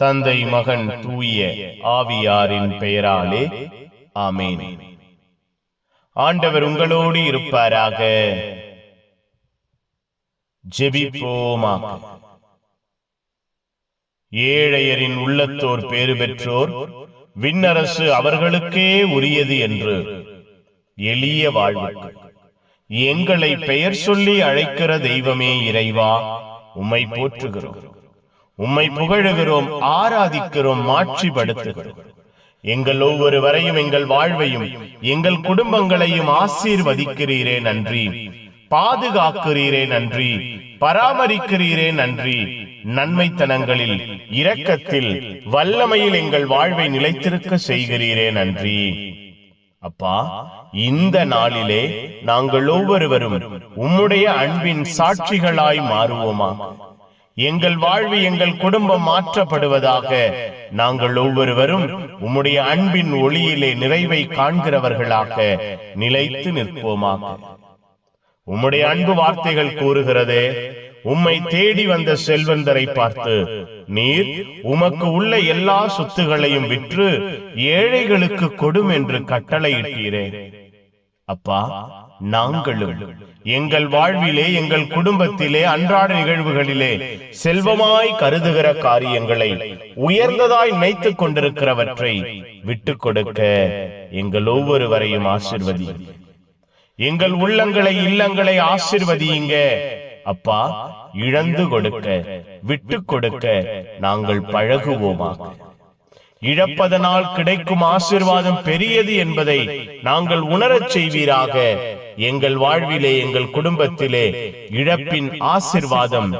தந்தை மகன் தூய ஆவியாரின் பெயராலே. ஆமேன். ஆண்டவர் உங்களோடு இருப்பாராக. ஜெபிப்போமா ஏழையரின் உள்ளத்தோர் பேறு பெற்றோர் விண்ணரசு அவர்களுக்கே உரியது என்று. எளிய வாழ்வுக்கு. எங்களை பெயர் சொல்லி அழைக்கிற தெய்வமே இறைவா உம்மை போற்றுகிறோம். உம்மை புகழுகிறோம் ஆராதிக்கிறோம் மாற்றிப்படுத்துகிறோம் எங்கள் ஒவ்வொருவரையும் எங்கள் வாழ்வையும் எங்கள் குடும்பங்களையும் ஆசீர்வதிக்கிறீரே நன்றி. பாதுகாக்கிறீரே நன்றி. பராமரிக்கிறீரே நன்றி. நன்மைத்தனங்களில் இரக்கத்தில் வல்லமையில் எங்கள் வாழ்வை நிலைத்திருக்க செய்கிறீரே நன்றி. அப்பா இந்த நாளிலே நாங்கள் ஒவ்வொருவரும் உம்முடைய அன்பின் சாட்சிகளாய் மாறுவோமா? எங்கள் வாழ்வு எங்கள் குடும்பம் மாற்றப்படுவதாக. நாங்கள் ஒவ்வொருவரும் உம்முடைய அன்பின் ஒளியிலே நிறைவை காண்கிறவர்களாக நிலைத்து நிற்போமாக. உம்முடைய அன்பு வார்த்தைகள் கூறுகிறதே உம்மை தேடி வந்த செல்வந்தரை பார்த்து நீர் உமக்கு உள்ள எல்லா சொத்துகளையும் விற்று ஏழைகளுக்கு கொடும் என்று கட்டளையிட்டீரே. அப்பா நாங்களும் எங்கள் வாழ்விலே எங்கள் குடும்பத்திலே அன்றாட நிகழ்வுகளிலே செல்வமாய் கருதுகிற காரியங்களை உயர்ந்ததாய் நினைத்துக் கொண்டிருக்கிறவற்றை விட்டுக் கொடுக்க எங்கள் ஒவ்வொருவரையும் ஆசிர்வதி. எங்கள் உள்ளங்களை இல்லங்களை ஆசிர்வதியுங்க. அப்பா இழந்து கொடுக்க விட்டு கொடுக்க நாங்கள் பழகுவோமாக. இழப்பதனால் கிடைக்கும் ஆசிர்வாதம் பெரியது என்பதை நாங்கள் உணரச் செய்வீராக. எங்கள் வாழ்விலே எங்கள் குடும்பத்திலே இழப்பின் ஆசிர்வாதம்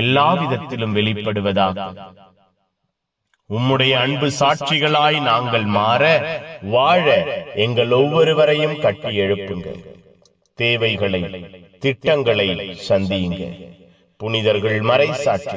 எல்லா விதத்திலும் வெளிப்படுவதாக. உம்முடைய அன்பு சாட்சிகளாய் நாங்கள் மாற வாழ எங்கள் ஒவ்வொருவரையும் கட்டி எழுப்புங்கள். தேவைகளை திட்டங்களை சந்தியுங்கள். புனிதர்கள் மறை சாட்சி